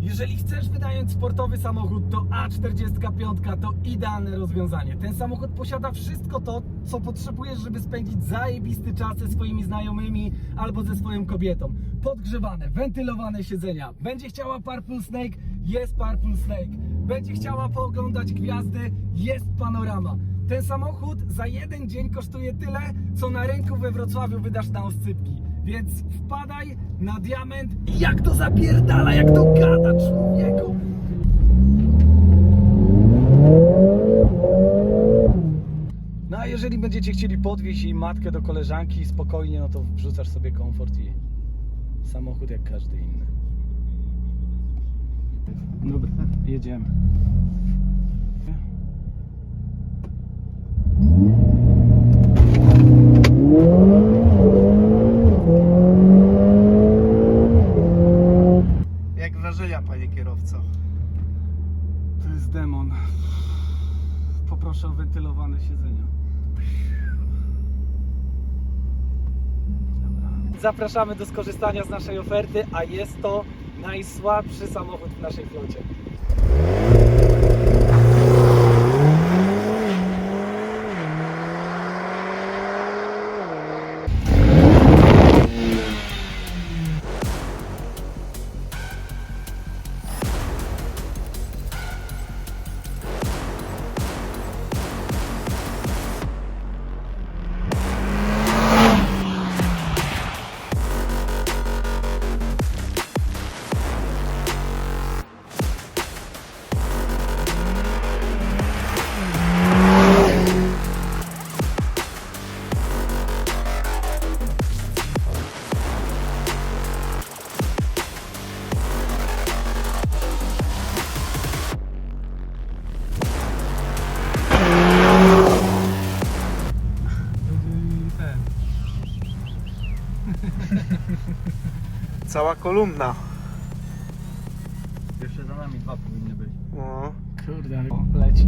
Jeżeli chcesz wynająć sportowy samochód, to A45 to idealne rozwiązanie. Ten samochód posiada wszystko to, co potrzebujesz, żeby spędzić zajebisty czas ze swoimi znajomymi albo ze swoją kobietą. Podgrzewane, wentylowane siedzenia. Będzie chciała Purple Snake? Jest Purple Snake. Będzie chciała pooglądać gwiazdy? Jest panorama. Ten samochód za jeden dzień kosztuje tyle, co na rynku we Wrocławiu wydasz na oscypki. Więc wpadaj na diament jak to zapierdala, jak to gada człowieku. No a jeżeli będziecie chcieli podwieźć jej matkę do koleżanki spokojnie, no to wrzucasz sobie komfort i samochód jak każdy inny. Dobra, jedziemy. Jak wrażenia, panie kierowco? To jest demon. Poproszę o wentylowane siedzenia. Zapraszamy do skorzystania z naszej oferty, a jest to najsłabszy samochód w naszej flocie. Cała kolumna. Jeszcze za nami dwa powinny być. No. Kurde, o, leci.